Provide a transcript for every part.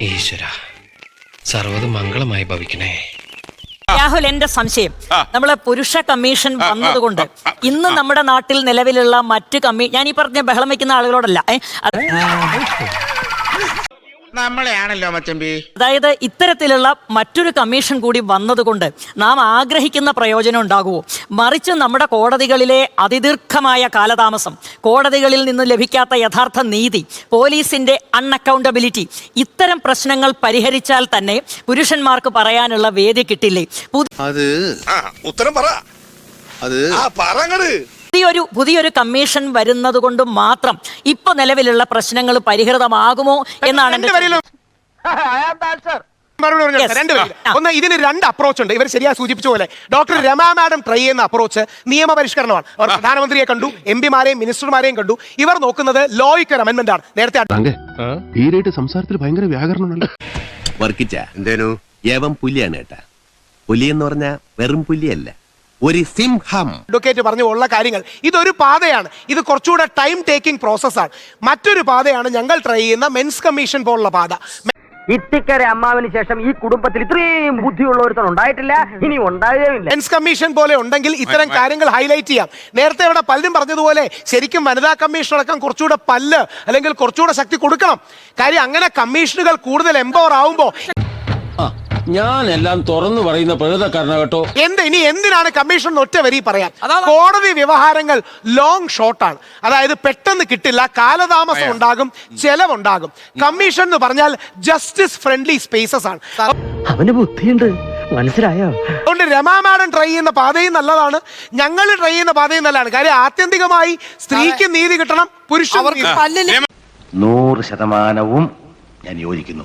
ഈശ്വര സർവതും മംഗളമായി ഭവിക്കണേ. രാഹുൽ എന്റെ സംശയം. നമ്മളെ പുരുഷ കമ്മീഷൻ വന്നതുകൊണ്ട് ഇന്ന് നമ്മുടെ നാട്ടിൽ നിലവിലുള്ള മറ്റ് കമ്മീ ഞാൻ ഈ പറഞ്ഞ ബഹളം വെക്കുന്ന ആളുകളോടല്ല. ഏ, അത് നമ്മളെയാണല്ലോ മച്ചമ്പി. അതായത് ഇത്തരത്തിലുള്ള മറ്റൊരു കമ്മീഷൻ കൂടി വന്നതുകൊണ്ട് നാം ആഗ്രഹിക്കുന്ന പ്രയോജനം ഉണ്ടാകുമോ? മറിച്ച് നമ്മുടെ കോടതികളിലെ അതിദീർഘമായ കാലതാമസം കോടതികളിൽ നിന്ന് ലഭിക്കാത്ത യഥാർത്ഥ നീതി പോലീസിന്റെ അൺഅക്കൗണ്ടബിലിറ്റി ഇത്തരം പ്രശ്നങ്ങൾ പരിഹരിച്ചാൽ തന്നെ പുരുഷന്മാർക്ക് പറയാനുള്ള വേദി കിട്ടില്ലേ? അത് ഉത്തരം പറ. അത് ആ പറങ്ങട് പുതിയൊരു പുതിയൊരു കമ്മീഷൻ വരുന്നത് കൊണ്ട് മാത്രം ഇപ്പൊ നിലവിലുള്ള പ്രശ്നങ്ങൾ പരിഹൃതമാകുമോ എന്നാണ്. മറുപടി പറഞ്ഞോ, Yes. രണ്ട്. ആ. ഒന്ന് ഇതിന് രണ്ട് അപ്രോച്ച് ഉണ്ട്. ഇവർ ശരിയാ സൂചിപ്പിച്ച പോലെ. ഡോക്ടർ രമ മാഡം ട്രൈ ചെയ്യുന്ന അപ്രോച്ച് നിയമപരിഷ്കരണമാണ്. അവർ പ്രധാനമന്ത്രിയെ കണ്ടു എം പിമാരെയും മിനിസ്റ്റർമാരെയും കണ്ടു. ഇവർ നോക്കുന്നത് ലോയ്ക്ക് ഒരു അമെന്റ്മെന്റ് ആണ്. നേരത്തെ തങ്ക ഈരായിട്ട് സംസാരത്തിൽ ഭയങ്കര വ്യാകരണമുണ്ടല്ലോ വർക്കിച്ച എന്തേനു? ഏവം പുലിയാണ് കേട്ടാ പുലി എന്ന് പറഞ്ഞാൽ വെറും പുലിയല്ല. ഒരു സിംഹം അഡ്വക്കേറ്റ് പറഞ്ഞു ഉള്ള കാര്യങ്ങൾ. ഇതൊരു പാതയാണ്. ഇത് കുറച്ചുകൂടെ ടൈം ടേക്കിംഗ് പ്രോസസ്സാണ് മറ്റൊരു പാതയാണ് ഞങ്ങൾ ട്രൈ ചെയ്യുന്ന മെൻസ് കമ്മീഷൻ പോലുള്ള പാത. ഇത്തിക്കര അമ്മാവിന് ശേഷം ഈ കുടുംബത്തിൽ ഇത്രയും ബുദ്ധിയുള്ള ഒരുത്തൻ ഉണ്ടായിട്ടില്ല. ഇനി ഉണ്ടാകുകയില്ല മെൻസ് കമ്മീഷൻ പോലെ ഉണ്ടെങ്കിൽ ഇത്തരം കാര്യങ്ങൾ ഹൈലൈറ്റ് ചെയ്യാം. നേരത്തെ ഇവിടെ പലരും പറഞ്ഞതുപോലെ ശരിക്കും വനിതാ കമ്മീഷൻ അടക്കം കുറച്ചുകൂടെ പല്ല് അല്ലെങ്കിൽ കുറച്ചുകൂടെ ശക്തി കൊടുക്കണം. കാര്യം അങ്ങനെ കമ്മീഷനുകൾ കൂടുതൽ എംപവർ ആവുമ്പോൾ ഞാൻ എല്ലാം തുറന്നു പറയുന്ന പ്രകൃതക്കാരന കേട്ടോ. എന്ത് ഇനി എന്തിനാണ് കമ്മീഷൻ ഒറ്റ വരി പറയാം കോടതി വ്യവഹാരങ്ങൾ ലോങ് ഷോർട്ടാണ് അതായത് പെട്ടെന്ന് കിട്ടില്ല കാലതാമസം ഉണ്ടാകും ചെലവുണ്ടാകും. കമ്മീഷൻ എന്ന് പറഞ്ഞാൽ ജസ്റ്റിസ് ഫ്രണ്ട്ലി സ്പേസസ് ആണ്. അവന് ബുദ്ധിയുണ്ട്. മനസ്സിലായോ? അതുകൊണ്ട് രമാ മാഡം ട്രൈ ചെയ്യുന്ന പാതയും നല്ലതാണ്. ഞങ്ങൾ ട്രൈ ചെയ്യുന്ന പാതയും നല്ലതാണ്. കാര്യം ആത്യന്തികമായി സ്ത്രീക്ക് നീതി കിട്ടണം പുരുഷ നൂറ് ശതമാനവും ഞാൻ യോജിക്കുന്നു.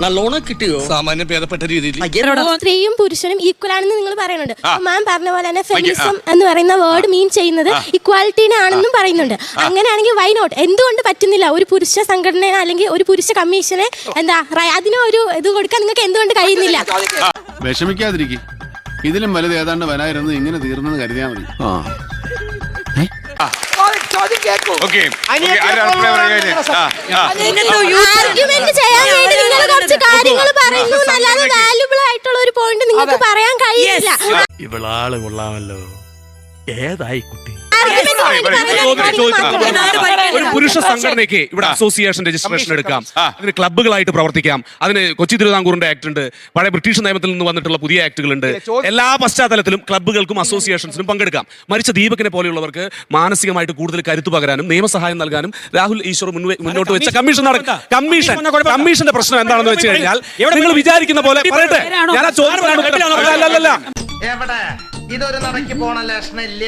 നല്ലോണം കിട്ടിയോ? സാമാന്യം ഭേദപ്പെട്ട രീതിയിൽ. സ്ത്രീയും പുരുഷനും ഈക്വൽ ആണെന്ന് നിങ്ങൾ പറയുന്നുണ്ട്. മാം പറഞ്ഞ പോലെ തന്നെ ഫെമിനിസം എന്ന് പറയുന്ന വേർഡ് മീൻ ചെയ്യുന്നത് ഇക്വാലിറ്റീനെ ആണെന്നും പറയുന്നുണ്ട്. അങ്ങനെയാണെങ്കിൽ വൈ നോട്ട് എന്തുകൊണ്ട് പറ്റുന്നില്ല? ഒരു പുരുഷ സംഘടന അല്ലെങ്കിൽ ഒരു പുരുഷ കമ്മീഷനെ എന്താ റ- ഒരു ഇത് കൊടുക്കാൻ നിങ്ങൾക്ക് എന്തുകൊണ്ട് കഴിയുന്നില്ല? വിഷമിക്കാതിരിക്കും. ഇതിലും വലുത് ഏതാണ്ട് വരായിരുന്നു ഇങ്ങനെ തീർന്നെന്ന് കരുതിയാ മതി. ഓക്കെ ആർഗ്യുമെന്റ് ചെയ്യാൻ വേണ്ടി നിങ്ങൾ കുറച്ച് കാര്യങ്ങൾ പറയുന്നു എന്നല്ലാതെ വാല്യുബിൾ ആയിട്ടുള്ള ഒരു പോയിന്റ് നിങ്ങൾക്ക് പറയാൻ കഴിയില്ല. ഇവളാൾ കൊള്ളാമല്ലോ. ഏതായി കുട്ടി? ഒരു പുരുഷ സംഘടനയ്ക്ക് ഇവിടെ അസോസിയേഷൻ രജിസ്ട്രേഷൻ എടുക്കാം. അതിന് ക്ലബ്ബുകളായിട്ട് പ്രവർത്തിക്കാം. അതിന് കൊച്ചി തിരുവിതാംകൂറിന്റെ ആക്ട് ഉണ്ട്. പഴയ ബ്രിട്ടീഷ് നിയമത്തിൽ നിന്ന് വന്നിട്ടുള്ള പുതിയ ആക്ടുകൾ ഉണ്ട്. എല്ലാ പശ്ചാത്തലത്തിലും ക്ലബ്ബുകൾക്കും അസോസിയേഷൻസിനും പങ്കെടുക്കാം. മരിച്ച ദീപകിനെ പോലെയുള്ളവർക്ക് മാനസികമായിട്ട് കൂടുതൽ കരുത്തു പകരാനും നിയമസഹായം നൽകാനും രാഹുൽ ഈശ്വർ മുന്നോട്ട് വെച്ച കമ്മീഷൻ നടക്കും. കമ്മീഷൻ കമ്മീഷന്റെ പ്രശ്നം എന്താണെന്ന് വെച്ച് കഴിഞ്ഞാൽ നിങ്ങൾ വിചാരിക്കുന്ന പോലെ പറയട്ടെ. ഞാൻ ആ ഇതൊരു നടക്കി പോണ ലക്ഷണില്ല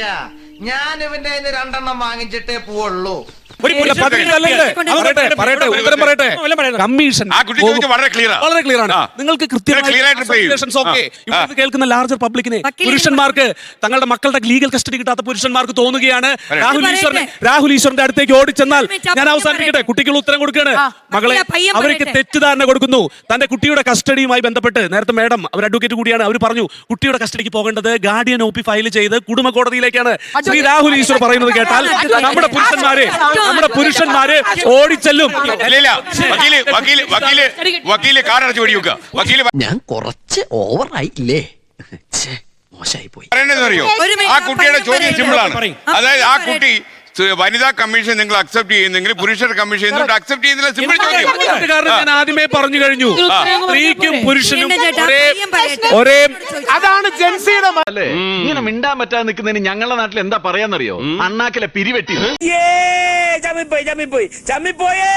ഞാൻ ഇവന്റെ രണ്ടെണ്ണം വാങ്ങിച്ചിട്ടേ പോവുള്ളൂ? പറയട്ടെ, പറയട്ടെ, ഉത്തരം പറയട്ടെ. കമ്മീഷൻ ആ കുട്ടി ചോദിച്ചത് വളരെ ക്ലിയർ. വളരെ ക്ലിയർ ആണ്. നിങ്ങൾക്ക് കേൾക്കുന്ന ലാർജർ പബ്ലിക്കിനെ പുരുഷന്മാർക്ക് തങ്ങളുടെ മക്കളുടെ ലീഗൽ കസ്റ്റഡി കിട്ടാത്ത പുരുഷന്മാർക്ക് തോന്നുകയാണ്. രാഹുൽ ഈശ്വരനെ രാഹുൽ ഈശ്വറിന്റെ അടുത്തേക്ക് ഓടിച്ചെന്നാൽ ഞാൻ അവസാനിപ്പിക്കട്ടെ. കുട്ടികൾ ഉത്തരം കൊടുക്കുകയാണ്. മകളെ അവർക്ക് തെറ്റിദ്ധാരണ കൊടുക്കുന്നു. തന്റെ കുട്ടിയുടെ കസ്റ്റഡിയുമായി ബന്ധപ്പെട്ട് നേരത്തെ മേഡം അവർ അഡ്വക്കേറ്റ് കൂടിയാണ്. അവർ പറഞ്ഞു കുട്ടിയുടെ കസ്റ്റഡിക്ക് പോകേണ്ടത് ഗാർഡിയൻ ഒ പി ഫയൽ ചെയ്ത് കുടുംബ കോടതിയിലേക്കാണ്. ശ്രീ രാഹുൽ ഈശ്വർ പറയുന്നത് കേട്ടാൽ നമ്മുടെ പുരുഷന്മാര് നമ്മുടെ പുരുഷന്മാര് ഓടിച്ചെല്ലും ഞാൻ കുറച്ച് ഓവറായില്ലേ? മോശമായി പോയി. അറിയോ? ആ കുട്ടിയുടെ ചോദ്യം സിമ്പിൾ ആണ്. അതായത് ആ കുട്ടി വനിതാ കമ്മീഷൻ നിങ്ങൾ അക്സെപ്റ്റ് ചെയ്യുന്നെങ്കിൽ പുരുഷ കമ്മീഷൻ അക്സെപ്റ്റ് ചെയ്യുന്നില്ല സിമ്പിൾ ചോദ്യം. കാരണം ഞാൻ ആദ്യമേ പറഞ്ഞു കഴിഞ്ഞു. സ്ത്രീക്കും പുരുഷനും ഒരേ ഒരേ അതാണ് ജെൻസിയുടെ അല്ലേ? ഇങ്ങനെ മിണ്ടാൻ പറ്റാതെ നിൽക്കുന്നതിന് ഞങ്ങളുടെ നാട്ടിൽ എന്താ പറയാന്നറിയോ? അണ്ണാക്കിലെ പിരിവെട്ടി. ചമ്മിപ്പോയി ചമ്മിപ്പോയി ചമ്മിപ്പോയേ!